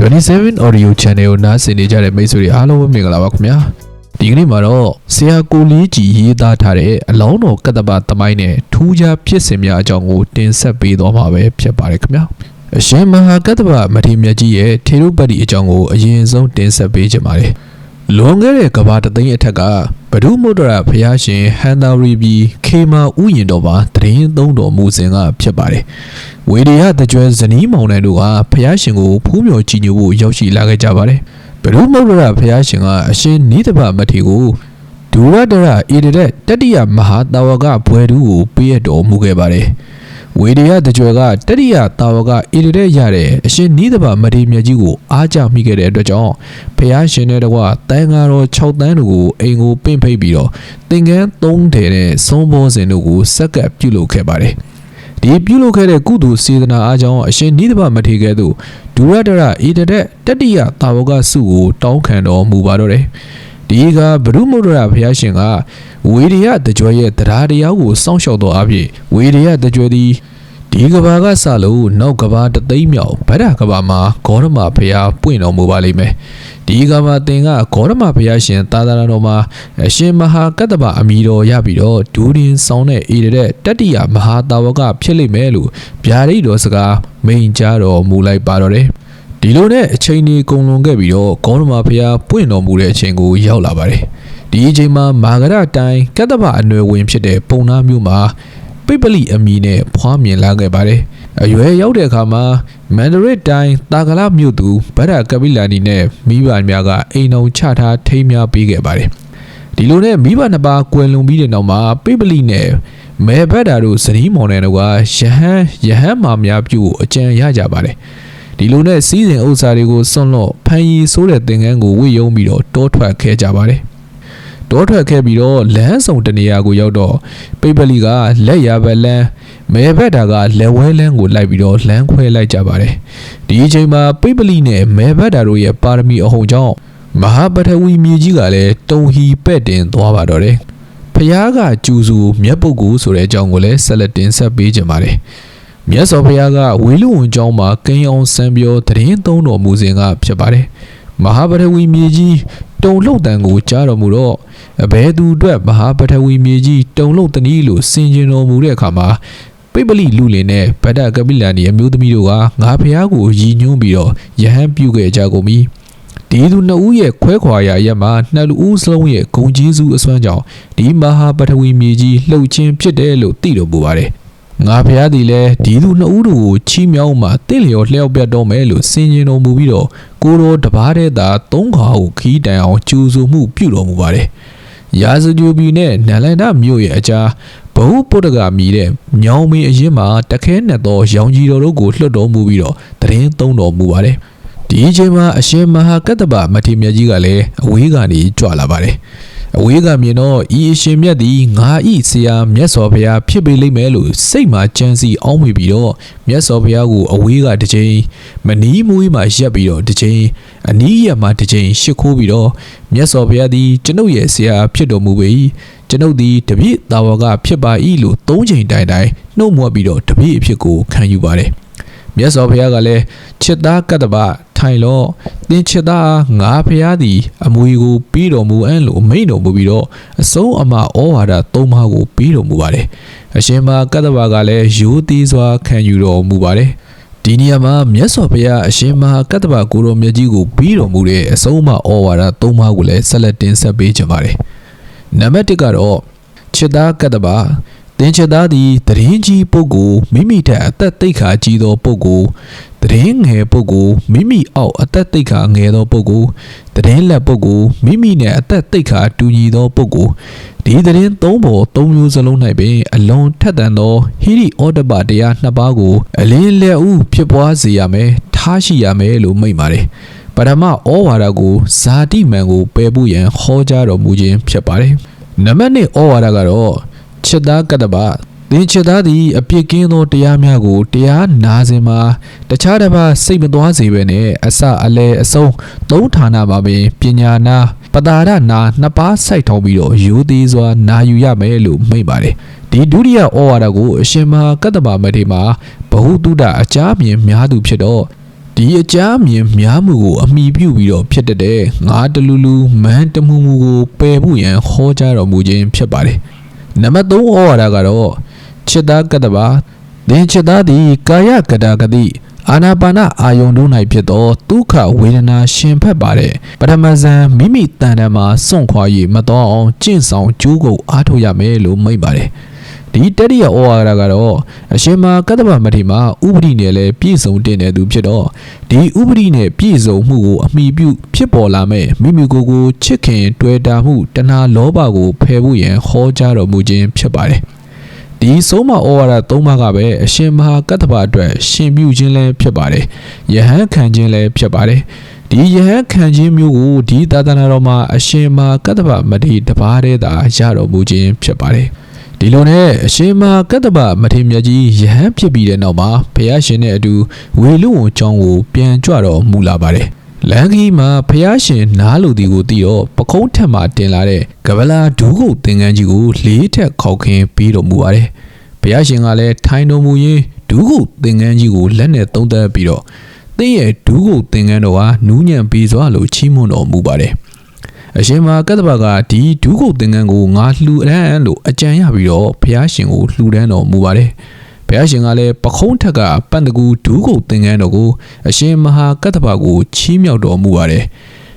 27 Audio Channel ကိုနားဆင်နေကြတဲ့မိတ်ဆွေတွေအားလုံးပဲမင်္ဂလာပါခင်ဗျာဒီကနေ့မှာတော့ဆရာကိုလေးကြီးရေးသားထားတဲ့အလောင်းတော်ကတ္တပသမိုင်းနဲ့ထူးခြားဖြစ်စဉ်များအကြောင်းကိုတင်ဆက်ပေးသွားမှာပဲဖြစ်ပါတယ်ခင်ဗျာအရှင်မဟာကတ္တပမထေရမြတ်ကြီးရဲ့ထေရုပတ္တိအကြောင်းကိုအရင်ဆုံးတင်ဆက်ပေးကြပါမယ် လွန်ခဲ့တဲ့ကဘာတသိန်းအထက်ကဘဒုမုဒ္ဒရာဘုရားရှင်ဟန်သာရီဘီခေမာဥယျင်တော်မှာတရင်သုံးတော်မူစဉ်ကဖြစ်ပါတယ်ဝေဒီယတကြွယ်ဇနီးမောင်နှံတို့ကဘုရားရှင်ကိုဖူးမြော်ကြည်ညိုဖို့ရောက်ရှိလာခဲ့ကြပါတယ်ဘဒုမုဒ္ဒရာဘုရားရှင်ကအရှင်နိဒဗမထေရကိုဒူရဒရဧရတဲ့တတိယမဟာတာဝကဘွယ်တူကိုပေးရတော်မူခဲ့ပါတယ် ဝေဒီယတကြွယ်ကတတိယတာဝကဧရတဲ့ရတဲ့အရှင်နိဒဗမထေရမြတ်ကြီးကိုအားကြမိခဲ့တဲ့အတွက်ကြောင့်ဘုရားရှင်နဲ့တကွတန်ဃာတော်6တန်းတို့ကိုအိမ်ကိုပင့်ဖိတ်ပြီးတော့သင်္ကန်း3ထဲနဲ့သုံးဘောစဉ်တို့ကိုစက္ကပ်ပြုလုပ်ခဲ့ပါတယ်ဒီပြုလုပ်ခဲ့တဲ့ကုသိုလ်စေတနာအားကြောင့်အရှင်နိဒဗမထေရကဲ့သို့ဒူရဒရဧတတဲ့တတိယတာဝကစုကိုတောင်းခံတော်မူပါတော့တယ် ဒီကဘရုမုဒ္ဒရာဘုရားရှင်ကဝေဒီယတကြွယ်ရဲ့တရားတရားကိုစောင့်ရှောက်တော်အဖြစ်ဝေဒီယတကြွယ်သည်ဒီကဘာကစလို့နောက်ကဘာတသိမ်းမြောက်ဗဒ္ဒကဘာမှာဂေါရမဘုရားပွင့်တော်မူပါလိမ့်မယ်ဒီကဘာသင်ကဂေါရမဘုရားရှင်သာသနာတော်မှာအရှင်မဟာကတ္တဗအမီတော်ရပြီးတော့ဒူးရင်ဆောင်တဲ့ဧရတဲ့တတ္တိယမဟာတာဝကဖြစ်လိမ့်မယ်လို့ဗျာဒိတ်တော်စကားမိန်ကြားတော်မူလိုက်ပါတော့တယ် ဒီလိုနဲ့အချိန်ကြီးကုန်လွန်ခဲ့ပြီးတော့ဂေါရမဘုရားပွင့်တော်မူတဲ့အချိန်ကိုရောက်လာပါတယ်ဒီအချိန်မှာမာဂရတိုင်းကတ္တဗအနွယ်ဝင်ဖြစ်တဲ့ပုံနာမျိုးမှာပိပလိအမီနဲ့ဖွားမြင်လာခဲ့ပါတယ်အရွယ်ရောက်တဲ့အခါမှာမန္ဒရစ်တိုင်းတာကလမြို့သူဗဒ္ဒကပိလာနီနဲ့မိဘများကအိမ်အောင်ချထားထိမ်းများပေးခဲ့ပါတယ်ဒီလိုနဲ့မိဘနှစ်ပါးကွယ်လွန်ပြီးတဲ့နောက်မှာပိပလိနဲ့မဲဘက်တာတို့ဇနီးမောင်နှံတို့ကယဟန်ယဟန်မာများပြုအကြံရကြပါတယ် ဒီလိုနဲ့စီးစဉ်ဥစ္စာတွေကိုစွန့်လွတ်ဖန်ရီဆိုးတဲ့သင်္ကန်းကိုဝိယုံပြီးတော့တောထွက်ခဲ့ကြပါတယ်တောထွက်ခဲ့ပြီးတော့လမ်းဆောင်တနေရာကိုရောက်တော့ပိပလိကလက်ရဘက်လန်းမဲဘက်တာကလက်ဝဲလန်းကိုလိုက်ပြီးတော့လမ်းခွဲလိုက်ကြပါတယ်ဒီအချိန်မှာပိပလိနဲ့မဲဘက်တာတို့ရဲ့ပါရမီအဟုန်ကြောင့်မဟာပထဝီမြေကြီးကလည်းတုံဟီပဲ့တင်သွားပါတော့တယ်ဖျားကကျူစုမြတ်ပုဂ္ဂိုလ်ဆိုတဲ့အကြောင်းကိုလည်းဆက်လက်တင်ဆက်ပေးကြပါမယ် မြတ်စွာဘုရားကဝေလူဝန်ကျောင်းမှာကိန်းအောင်စံပြောတရင်သုံးတော်မူစဉ်ကဖြစ်ပါတယ်မဟာပထဝီမြေကြီးတုံလှုပ်တန်ကိုကြားတော်မူတော့အဘဲသူအတွက်မဟာပထဝီမြေကြီးတုံလှုပ်တနည်းလို့ဆင်ခြင်တော်မူတဲ့အခါမှာပိပလိလူလင်နဲ့ဗဒ္ဒကပိလန်ဒီအမျိုးသမီးတို့ကငါဖះကိုရည်ညွှန်းပြီးတော့ယဟန်ပြုခဲ့ကြကုန်ပြီဒီသူနှစ်ဦးရဲ့ခွဲခွာရာရက်မှာနှစ်လူဦးစလုံးရဲ့ဂုံကြီးစုအစွမ်းကြောင့်ဒီမဟာပထဝီမြေကြီးလှုပ်ခြင်းဖြစ်တယ်လို့သိတော်မူပါတယ် ငါဖះသည်လည်းဒီသူနှစ်ဦးတို့ကိုချီးမြှောက်မှတင့်လျော်လျှောက်ပြတ်တော်မယ်လို့စင်ကျင်တော်မူပြီးတော့ကိုတော်တပားတဲ့သာသုံးခါကိုခီးတန်အောင်ကျူဆူမှုပြုတော်မူပါတယ်ရာဇဂျူဘီနဲ့နန္လန္ဒမြို့ရဲ့အကြားဘဟုပုတ္တကမြည်တဲ့ညောင်မင်းအရင်မှာတခဲနဲ့သောရောင်ကြီးတော်တို့ကိုလွှတ်တော်မူပြီးတော့တရင်သုံးတော်မူပါတယ်ဒီအချိန်မှာအရှင်မဟာကတ္တပမထေမြတ်ကြီးကလည်းအဝေးကနေကြွလာပါတယ် အဝေးကမြင်တော့ဤအရှင်မြတ်သည်ငါဤဆရာမြတ်စွာဘုရားဖြစ်ပေလိမ့်မယ်လို့စိတ်မှာကြံစီအောင်းမိပြီးတော့မြတ်စွာဘုရားကိုအဝေးကတစ်ချိန်မနီးမွေးမှာရက်ပြီးတော့တစ်ချိန်အနီးရက်မှာတစ်ချိန်ရှ िख ိုးပြီးတော့မြတ်စွာဘုရားသည်ကျွန်ုပ်ရဲ့ဆရာဖြစ်တော်မူပေ၏ကျွန်ုပ်သည်တပည့်တာဝကဖြစ်ပါ၏လို့သုံးချိန်တိုင်တိုင်နှုတ်မွက်ပြီးတော့တပည့်အဖြစ်ကိုခံယူပါတယ်မြတ်စွာဘုရားကလည်းချစ်သားကတ္တပ ထိုင်လော့သင်ချစ်သားငါဖျားသည် အမွေကိုပြီးတော်မူအံ့လို့မိန်တော်မူပြီးတော့အဆုံးအမဩဝါဒသုံးပါးကိုပြီးတော်မူပါတယ်အရှင်မကတ္တပကလည်းရိုးသေးစွာခံယူတော်မူပါတယ်ဒီနေရာမှာမြတ်စွာဘုရားအရှင်မဟာကတ္တဗကိုရောမြတ်ကြီးကိုပြီးတော်မူတဲ့အဆုံးအမဩဝါဒသုံးပါးကိုလည်းဆက်လက်တင်ဆက်ပေးကြပါတယ်နံပါတ်1ကတော့ချစ်သားကတ္တဗတင်ချစ်သားသည်တရင်ကြီးပုဂ္ဂိုလ်မိမိထက်အသက်သိက္ခာကြီးသောပုဂ္ဂိုလ် တရင်ငယ်ပုဂ္ဂိုလ်မိမိအောက်အသက်သိက္ခာငယ်သောပုဂ္ဂိုလ်တရင်လက်ပုဂ္ဂိုလ်မိမိနဲ့အသက်သိက္ခာတူညီသောပုဂ္ဂိုလ်ဒီတရင်သုံးပေါ်သုံးမျိုးစလုံး၌ပင်အလွန်ထက်သန်သောဟိရိဩတပတရားနှစ်ပါးကိုအလင်းလက်ဦးဖြစ်ပွားစေရမယ်ထားရှိရမယ်လို့မိန့်ပါတယ်ပထမဩဝါဒကိုဇာတိမန်ကိုပယ်ဖို့ရန်ဟောကြားတော်မူခြင်းဖြစ်ပါတယ်နံပါတ်1ဩဝါဒကတော့ချစ်သားကတ္တပ သင်ချစ်သားသည်အပြစ်ကင်းသောတရားများကိုတရားနာစဉ်မှာတခြားတစ်ပါးစိတ်မသွားစေဘဲနဲ့အစအလဲအဆုံးသုံးဌာနမှာပင်ပညာနာပတာရနာနှစ်ပါးစိုက်ထောင်းပြီးတော့ယူသေးစွာနာယူရမယ်လို့မိန့်ပါတယ်ဒီဒုတိယဩဝါဒကိုအရှင်မဟာကတ္တပမထေမှာဘဟုတုဒအကြမြင်များသူဖြစ်တော့ဒီဒီအကြမ်းမြင်များမှုကိုအမိပြုပြီးတော့ဖြစ်တတ်တဲ့ငါတလူလူမန်းတမှုမှုကိုပယ်ဖို့ရန်ဟောကြားတော်မူခြင်းဖြစ်ပါတယ်နံပါတ်3ဩဝါဒကတော့ ချစ်သားကတ္တပါသင်ချစ်သားသည်ကာယကတာကတိအာနာပါနအာယုန်တို့၌ဖြစ်သောဒုက္ခဝေဒနာရှင်ဖက်ပါတဲ့ပထမဇန်မိမိတန်တမ်းမှာစွန့်ခွာ၍မတော်အောင်ကျင့်ဆောင်ကြိုးကိုအားထုတ်ရမယ်လို့မိန့်ပါတယ်ဒီတတိယဩဝါဒကတော့အရှင်မကတ္တဗမထေမှာဥပဒိနဲ့လည်းပြည့်စုံတင်တဲ့သူဖြစ်တော့ဒီဥပဒိနဲ့ပြည့်စုံမှုကိုအမိပြုဖြစ်ပေါ်လာမဲ့မိမိကိုယ်ကိုချစ်ခင် တွေ့တာမှုတဏှာလောဘကိုဖယ်ဖို့ရန်ဟောကြားတော်မူခြင်းဖြစ်ပါတယ်။ ဒီဆုံးမဩဝါဒသုံးပါးကပဲအရှင်မဟာကတ္တဗအတွက်ရှင်ပြုခြင်းလည်းဖြစ်ပါတယ်ယဟန်ခံခြင်းလည်းဖြစ်ပါတယ်ဒီယဟန်ခံခြင်းမျိုးကိုဒီသာသနာတော်မှာအရှင်မဟာကတ္တဗမထေတပါးတည်းသာရတော်မူခြင်းဖြစ်ပါတယ်ဒီလိုနဲ့အရှင်မဟာကတ္တဗမထေမြတ်ကြီးယဟန်ဖြစ်ပြီးတဲ့နောက်မှာဘုရားရှင်နဲ့အတူဝေလူဝန်ကျောင်းကိုပြန်ကြွတော်မူလာပါတယ် လန်ကီမှာဖျားရှင်နားလူဒီကိုတီးတော့ပကုံးထက်မှာတင်လာတဲ့ကဗလာဒူးကုတ်သင်္ကန်းကြီးကိုလေးထက်ခောက်ခင်းပြီးတော်မူပါတယ်။ဖျားရှင်ကလည်းထိုင်တော်မူရင်းဒူးကုတ်သင်္ကန်းကြီးကိုလက်နဲ့သုံးသပ်ပြီးတော့သင်ရဲ့ဒူးကုတ်သင်္ကန်းတော်ဟာနူးညံ့ပြီးစွာလို့ချီးမွမ်းတော်မူပါတယ်။အရှင်မကတ္တဗကဒီဒူးကုတ်သင်္ကန်းကိုငါလှူအပ်လို့အကြံရပြီးတော့ဖျားရှင်ကိုလှူဒန်းတော်မူပါတယ်။ ဘုရားရှင်ကလည်းပခုံးထက်ကပန့်တကူဒူးကုတ်သင်္ကန်းတော်ကိုအရှင်မဟာကတ္တဗကိုချီးမြှောက်တော်မူပါတယ်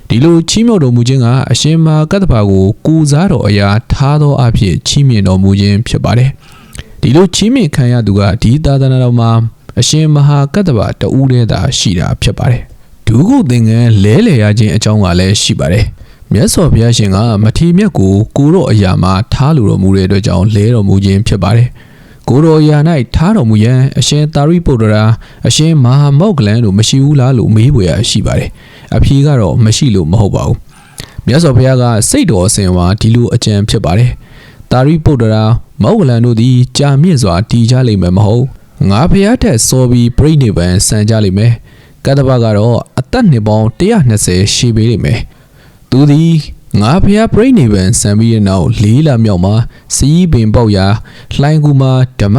ဒီလိုချီးမြှောက်တော်မူခြင်းကအရှင်မဟာကတ္တဗကိုကိုးစားတော်အရာထားသောအဖြစ်ချီးမြှင့်တော်မူခြင်းဖြစ်ပါတယ်ဒီလိုချီးမြှင့်ခံရသူကဒီသာသနာတော်မှာအရှင်မဟာကတ္တဗတဦးတည်းသာရှိတာဖြစ်ပါတယ်ဒုကုသင်္ကန်းလဲလှယ်ရခြင်းအကြောင်းကလည်းရှိပါတယ်မြတ်စွာဘုရားရှင်ကမထီမြတ်ကိုကိုတော်အရာမှာထားလိုတော်မူတဲ့အတွက်ကြောင့်လဲတော်မူခြင်းဖြစ်ပါတယ်။ ကိုရိုယာ၌ထားတော်မူရန်အရှင်သာရိပုတ္တရာအရှင်မဟာမောက္ကလန်တို့မရှိဘူးလားလို့မေးပွေရရှိပါတယ်အဖြေကတော့မရှိလို့မဟုတ်ပါဘူးမြတ်စွာဘုရားကစိတ်တော်အစဉ်ဝါဒီလိုအကြံဖြစ်ပါတယ်သာရိပုတ္တရာမောက္ကလန်တို့သည်ကြာမြင့်စွာတည်ကြလိမ့်မယ်မဟုတ်ငါဘုရားထက်စောပြီးပြိဋိဘံဆန်ကြလိမ့်မယ်ကတ္တပကတော့အသက်နှစ်ပေါင်း120ရှိပေလိမ့်မယ်သူသည် ငါဖျားပြိနေပန်စံပြီးတဲ့နောက်လေးလမြောက်မှာစီးပင်ပေါက်ရာလှိုင်းကူမှာဓမ္မ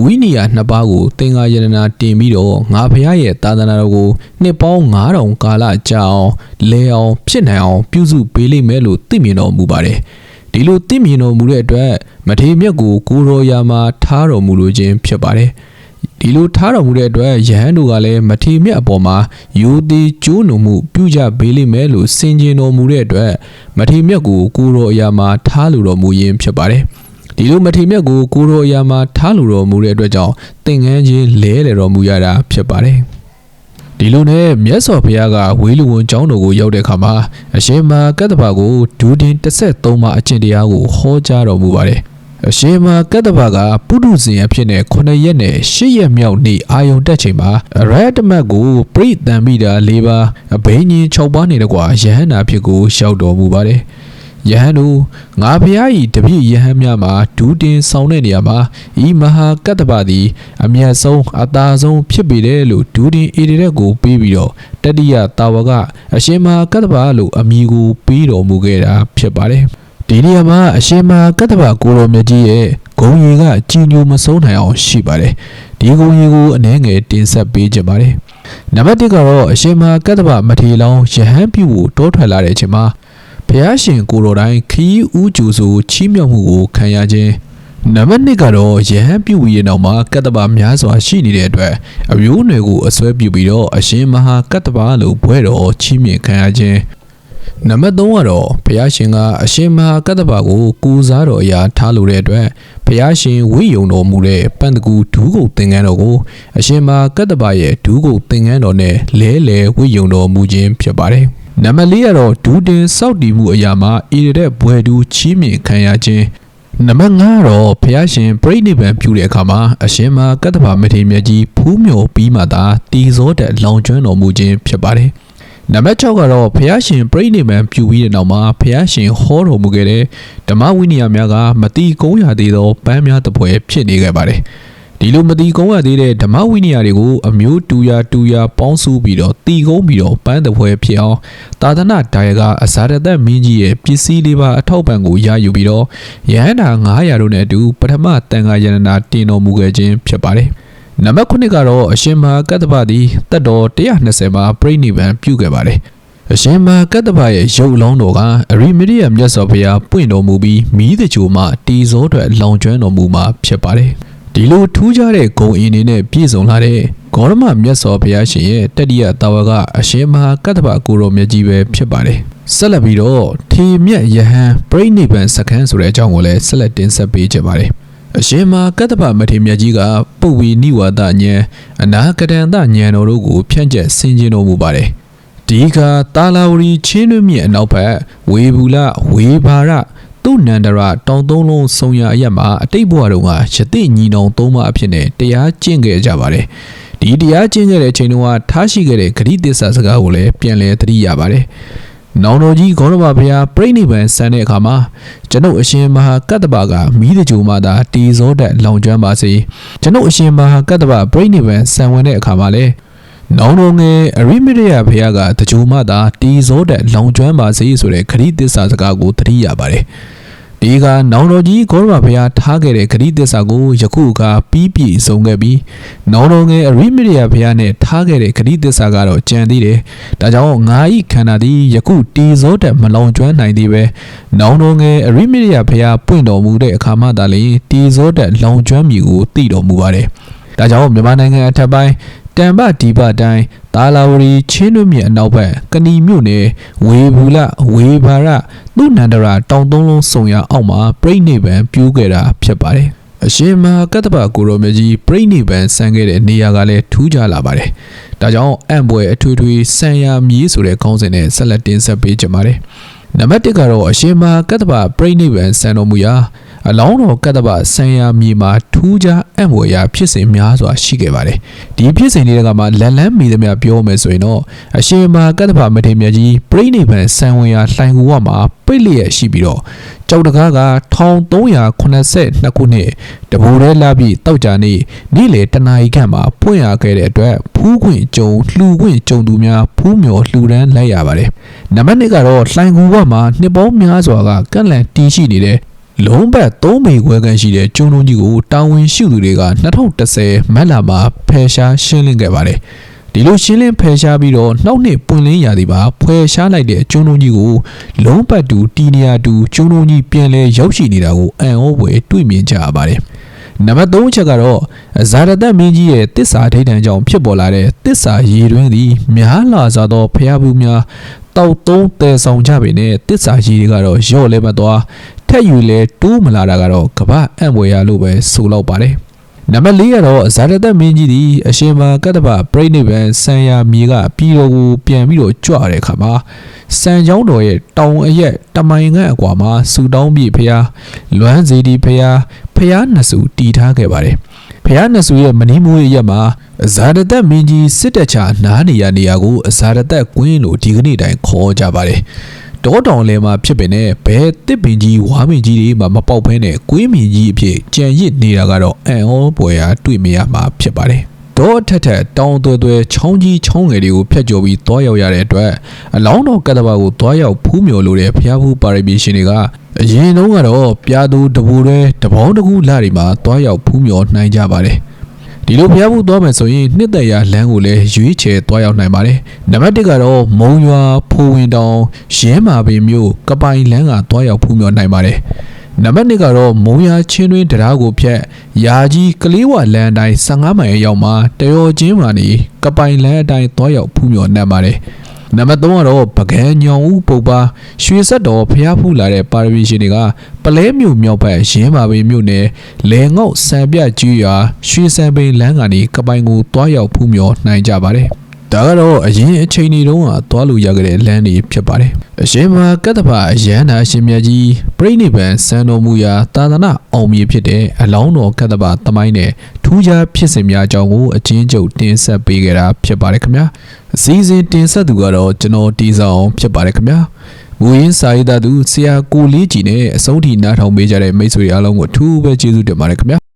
ဝိနည်းနှစ်ပါးကိုသင်္ဃာယရနာတင်ပြီးတော့ငါဖျားရဲ့သာသနာတော်ကိုနှစ်ပေါင်း9000ကာလကြာအောင်လဲအောင်ဖြစ်နိုင်အောင်ပြုစုပေးလိမ့်မယ်လို့သိမြင်တော်မူပါတယ်ဒီလိုသိမြင်တော်မူတဲ့အတွက်မထေမြတ်ကိုကိုရောရာမှာထားတော်မူလိုခြင်းဖြစ်ပါတယ်။ ဒီလိုထားတော်မူတဲ့အတွက်ယဟန်တို့ကလည်းမထေမြတ်အပေါ်မှာယူသည်ကျိုးနုံမှုပြုကြပေးလိမ့်မယ်လို့စင်ကြင်တော်မူတဲ့အတွက်မထေမြတ်ကိုကိုရောအရာမှာထားလိုတော်မူရင်းဖြစ်ပါတယ်ဒီလိုမထေမြတ်ကိုကိုရောအရာမှာထားလိုတော်မူတဲ့အတွက်ကြောင့်သင်္ကန်းချင်းလဲလေတော်မူရတာဖြစ်ပါတယ်ဒီလိုနဲ့မြတ်စွာဘုရားကဝေလူဝန်ကျောင်းတော်ကိုရောက်တဲ့အခါမှာအရှင်မကတ္တဗကိုဒူတင်33မှာအကျင့်တရားကိုဟောကြားတော်မူပါတယ်အ ရှင်မကတ္တဗကပုထုဇဉ်အဖြစ်နဲ့9ရက်နဲ့10ရက်မြောက်နေ့အာယုံတက်ချိန်မှာရဟတမတ်ကိုပြိတံမိတာ၄ပါးအဘိညာဉ်6ပါးနဲ့တကွာယဟန္တာဖြစ်ကိုရောက်တော်မူပါတယ်ယဟန်တို့ငါဖျားဤတပြည့်ယဟန်များမှာဒူးတင်ဆောင်တဲ့နေရာမှာဤမဟာကတ္တပသည်အမျက်ဆုံးအသာဆုံးဖြစ်ပေတယ်လို့ဒူးတင်ဧရိရက်ကိုပေးပြီးတော့တတိယတာဝကအရှင်မဟာကတ္တပလို့အမည်ကိုပေးတော်မူခဲ့တာဖြစ်ပါတယ် ဒီနေရာမှာအရှင်မကတ္တဗကိုရောမြတ်ကြီးရဲ့ဂုံရီကကြီးညိုမဆုံးနိုင်အောင်ရှိပါတယ်ဒီဂုံရီကိုအနှဲငယ်တင်ဆက်ပေးကြပါတယ်နံပါတ်1ကတော့အရှင်မကတ္တဗမထေလောင်းယဟန်ပြုကိုတောထွက်လာတဲ့အချိန်မှာဘုရားရှင်ကိုတော်တိုင်းခီးဦးကျူဆိုချီးမြှောက်မှုကိုခံရခြင်းနံပါတ်2ကတော့ယဟန်ပြုဝီရဲ့နောက်မှာကတ္တဗများစွာရှိနေတဲ့အတွက်အမျိုးနွယ်ကိုအစွဲပြုပြီးတော့အရှင်မဟာကတ္တဗလို့ဘွဲတော်ချီးမြှင့်ခံရခြင်း နံပါတ်3ကတော့ဘုရားရှင်ကအရှင်မဟာကတ္တဗကိုကူစားတော်အရာထားလိုတဲ့အတွက်ဘုရားရှင်ဝိယုံတော်မူတဲ့ပန္တကူဒူးကုတ်သင်္ကန်းတော်ကိုအရှင်မဟာကတ္တဗရဲ့ဒူးကုတ်သင်္ကန်းတော်နဲ့လဲလဲဝိယုံတော်မူခြင်းဖြစ်ပါတယ်နံပါတ်4ကတော့ဒူးတင်စောက်တည်မှုအရာမှာဣရတဲ့ဘွယ်ဒူးချီးမြှင့်ခံရခြင်းနံပါတ်5တော့ဘုရားရှင်ပြိဋိဘံပြုတဲ့အခါမှာအရှင်မကတ္တဗမထေရမြတ်ကြီးဖူးမြော်ပြီးမှသာတီဇောတဲ့လောင်ကျွမ်းတော်မူခြင်းဖြစ်ပါတယ်။ နံပါတ်6ကတော့ဘုရားရှင်ပြိဋိမံပြုပြီးတဲ့နောက်မှာဘုရားရှင်ဟောတော်မူခဲ့တဲ့ဓမ္မဝိနည်းများကမတိကုန်းရသေးသောပန်းများတပွဲဖြစ်နေခဲ့ပါတယ်ဒီလိုမတိကုန်းရသေးတဲ့ဓမ္မဝိနည်းတွေကိုအမျိုးတူရတူရပေါင်းစုပြီးတော့တီကုန်းပြီးတော့ပန်းတပွဲဖြစ်အောင်သာသနာဒါယကအဇာရသက်မင်းကြီးရဲ့ပစ္စည်းလေးပါအထောက်ပံ့ကိုရယူပြီးတော့ယဟန္တာ900တို့နဲ့အတူပထမတန်ခါယန္နာတင်တော်မူခဲ့ခြင်းဖြစ်ပါတယ်ဒီ နံပါတ်9ကတော့အရှင်မဟာကတ္တပသည်တက်တော်120မှာပြိဋိဘံပြုခဲ့ပါတယ်အရှင်မဟာကတ္တပရဲ့ရုပ်အလောင်းတော်ကအရိမရိယမြတ်စွာဘုရားပွင့်တော်မူပြီးမိသကြိုမှတီဇောအတွက်လောင်ကျွမ်းတော်မူမှာဖြစ်ပါတယ်ဒီလိုထူးခြားတဲ့ဂုံအင်းနေနဲ့ပြည့်စုံလာတဲ့ဂေါရမမြတ်စွာဘုရားရှင်ရဲ့တတိယတာဝကအရှင်မဟာကတ္တပကိုရောမြတ်ကြီးပဲဖြစ်ပါတယ်ဆက်လက်ပြီးတော့ထေမြတ်ယဟန်ပြိဋိဘံစခန်းဆိုတဲ့အကြောင်းကိုလည်းဆက်လက်တင်ဆက်ပေးချင်ပါတယ် အရှင်မဟာကတ္တပမထေမြတ်ကြီးကပုပ်ဝီနိဝါဒဉာဏ်အနာကတန်တဉာဏ်တော်တို့ကိုဖြန့်ကျက်ဆင်ခြင်တော်မူပါတယ်ဒီကတာလာဝရီချင်းတွင်းမြစ်အနောက်ဘက်ဝေဘူးလဝေဘာရသူနန္ဒရာတောင်သုံးလုံးဆုံရအရက်မှာအတိတ်ဘဝတုန်းကရတိညီနောင်သုံးပါအဖြစ်နဲ့တရားကျင့်ခဲ့ကြပါတယ်ဒီတရားကျင့်ခဲ့တဲ့အချိန်တုန်းကထားရှိခဲ့တဲ့ဂရိတစ္ဆာစကားကိုလည်းပြန်လည်သတိရပါတယ် နောင်တော်ကြီးဂေါရမဘုရားပြိဋိဘံဆန်တဲ့အခါမှာကျွန်ုပ်အရှင်မဟာကတ္တပကမိတကြိုမှသာတီဇောတက်လောင်ကျွမ်းပါစေကျွန်ုပ်အရှင်မဟာကတ္တပပြိဋိဘံဆန်ဝင်တဲ့အခါမှာလည်းနောင်တော်ငယ်အရိမရိယဘုရားကတကြိုမှသာတီဇောတက်လောင်ကျွမ်းပါစေဆိုတဲ့ခရီးသစ္စာစကားကိုသတိရပါတယ် ဒီကနောင်တော်ကြီးဂေါရမဘုရားထားခဲ့တဲ့ခရီးသစ္စာကိုယခုအခါပြီးပြည့်စုံခဲ့ပြီးနောင်တော်ငယ်အရိမရိယဘုရားနဲ့ထားခဲ့တဲ့ခရီးသစ္စာကတော့ကြံသေးတယ်။ဒါကြောင့်ငါဤခန္ဓာသည်ယခုတီဇောတက်မလောင်ကျွမ်းနိုင်သေးပဲ။နောင်တော်ငယ်အရိမရိယဘုရားပွင့်တော်မူတဲ့အခါမှသာလျှင်တီဇောတက်လောင်ကျွမ်းမည်ကိုသိတော်မူပါတယ်။ဒါကြောင့်မြန်မာနိုင်ငံအထက်ပိုင်း တံပဒီပတိုင်းတာလာဝရီချင်းတွမြစ်အနောက်ဘက်ကဏီမြို့နယ်ဝေဘူးလဝေဘာရသူနန္ဒရာတောင်သုံးလုံးစုံရအောက်မှာပြိဋိဘံပြိုးခဲ့တာဖြစ်ပါတယ်အရှင်မဟာကတ္တပကိုရောမြကြီးပြိဋိဘံဆန်ခဲ့တဲ့နေရာကလည်းထူးခြားလာပါတယ်ဒါကြောင့်အံ့ပွဲအထွေထွေဆံရမြေးဆိုတဲ့ခေါင်းစဉ်နဲ့ဆက်လက်တင်ဆက်ပေးကြပါမယ်နံပါတ်1ကတော့အရှင်မဟာကတ္တပပြိဋိဘံဆန်တော်မူရာ အလောင်းတော်ကတ္တပဆံရမြေမှာထူးခြားအံ့ဖွယ်ရာဖြစ်စဉ်များစွာရှိခဲ့ပါတယ်။ဒီဖြစ်စဉ်တွေကမှလက်လန်းမီသမျှပြောမယ်ဆိုရင်တော့အရှင်မဟာကတ္တပမထေရမြတ်ကြီးပြိဋိဘံဆံဝင်ရာလှိုင်ကူဝမှာပိတ်လျက်ရှိပြီးတော့ကြောက်တကားက1382ခုနှစ်တဘူရဲလာပြီးတောက်ကြနေနေ့လေတနာရီခန့်မှာပွင့်ရခဲ့တဲ့အတွက်ဖူးခွင့်ကြုံလှူခွင့်ကြုံသူများဖူးမြော်လှူဒန်းလိုက်ရပါတယ်။နံပါတ်1ကတော့လှိုင်ကူဝမှာနှစ်ပေါင်းများစွာကကန့်လန့်တီးရှိနေတဲ့ လုံးပတ်3မိခွဲခန့်ရှိတဲ့ကျုံလုံးကြီးကိုတာဝန်ရှိသူတွေက2010မတ်လမှာဖယ်ရှားရှင်းလင်းခဲ့ပါတယ်။ဒီလိုရှင်းလင်းဖယ်ရှားပြီးတော့နှောက်နှစ်ပွင့်လင်းရာသီမှာဖယ်ရှားလိုက်တဲ့ကျုံလုံးကြီးကိုလုံးပတ်တူတီနီယာတူကျုံလုံးကြီးပြန်လဲရောက်ရှိနေတာကိုအံ့ဩဖွယ်တွေ့မြင်ကြရပါတယ်။နံပါတ်3အချက်ကတော့ဇာရတမင်းကြီးရဲ့တစ္ဆာဒိဋ္ဌံကြောင့်ဖြစ်ပေါ်လာတဲ့တစ္ဆာရည်တွင်းသည်များလာစွာသောဖျားဘူးများတောက်သုံးတည်ဆောင်ကြပေနဲ့တစ္ဆာရည်တွေကတော့ရော့လဲမသွား ထက်ယူလဲတိုးမလာတာကတော့ကပ္ပအံ့ဖွယ်ရလို့ပဲဆိုလောက်ပါတယ်နံပါတ်၄ကတော့ဇာတသက်မင်းကြီးဒီအရှင်ဘာကတ္တပပြိဋိဘံဆံရမြေကပြည်တော်ကိုပြန်ပြီးတော့ကြွတဲ့အခါမှာစံချောင်းတော်ရဲ့တောင်အရက်တမိုင်ငန့်အကွာမှာစူတောင်းပြဖျားလွမ်းစီဒီဖျားဖျားနှစ်စုတီထားခဲ့ပါတယ်ဖျားနှစ်စုရဲ့မနီးမိုးရဲ့ရက်မှာဇာတသက်မင်းကြီးစစ်တပ်ချနားနေရနေရာကိုဇာတသက်ကွင်းလို့ဒီကနေ့တိုင်ခေါ်ကြပါတယ် တောတောင်လဲမှာဖြစ်ပင်နဲ့ဘဲတစ်ပင်ကြီးဝါပင်ကြီးတွေမှာမပေါက်ဖဲနဲ့ကွေးမင်ကြီးအဖြစ်ကြံရစ်နေတာကတော့အံ့ဩပွေရာတွေ့မရမှာဖြစ်ပါတယ်တောထက်ထက်တောင်းသွဲသွဲချောင်းကြီးချောင်းငယ်တွေကိုဖျက်ကျော်ပြီးသွားရောက်ရတဲ့အတွက်အလောင်းတော်ကတ္တဘာကိုသွားရောက်ဖူးမြော်လို့တဲ့ဘုရားဖူးပါရမီရှင်တွေကအရင်တုန်းကတော့ပြာသူတဘူတွေတပေါင်းတကူလာတွေမှာသွားရောက်ဖူးမြော်နိုင်ကြပါတယ် ဒီလိုဖျားဖို့သွားမယ်ဆိုရင်နှစ်သက်ရာလမ်းကိုလည်းရွေးချယ်သွားရောက်နိုင်ပါတယ်။နံပါတ်1ကတော့မုံရွာဖိုးဝင်တောင်ရဲမာပင်မြို့ကပိုင်လမ်းကသွားရောက်ဖူးမြော်နိုင်ပါတယ်။နံပါတ်2ကတော့မုံရွာချင်းတွင်းတရားကိုဖြတ်ယာကြီးကလေးဝလမ်းအတိုင်း15မိုင်အရောက်မှာတရော်ချင်းမှာနေကပိုင်လမ်းအတိုင်းသွားရောက်ဖူးမြော်နိုင်ပါတယ်။ နံပါတ်3ကတော့ပကံညောင်ဦးပုပ္ပါရွှေဆက်တော်ဖျားဖူးလာတဲ့ပါရမီရှင်တွေကပလဲမြို့မြောက်ဘက်ရင်းမာပင်မြို့နယ်လဲငေါ့စံပြကြီးရွာရွှေစံပင်လမ်းကနေကပိုင်ကိုတွားရောက်ဖူးမြော်နိုင်ကြပါတယ် ဒါကတော့အရင်အချိန်တွေတုန်းကသွားလို့ရခဲ့တဲ့လမ်းတွေဖြစ်ပါတယ်။အရှင်မကတ္တပအယန္တာရှင်မြတ်ကြီးပြိဋိဘံစံတော်မူရာသာသနာအောင်မြေဖြစ်တဲ့အလောင်းတော်ကတ္တပသမိုင်းနဲ့ထူးခြားဖြစ်စဉ်များအကြောင်းကိုအချင်းချုပ်တင်ဆက်ပေးခဲ့တာဖြစ်ပါတယ်ခင်ဗျာ။အစည်းအဝေးတင်ဆက်သူကတော့ကျွန်တော်တီဆောင်ဖြစ်ပါတယ်ခင်ဗျာ။မူရင်းစာရေးသားသူဆရာကိုလေးကြည်နဲ့အဆုံးထိနားထောင်ပေးကြတဲ့မိတ်ဆွေအားလုံးကိုအထူးပဲကျေးဇူးတင်ပါတယ်ခင်ဗျာ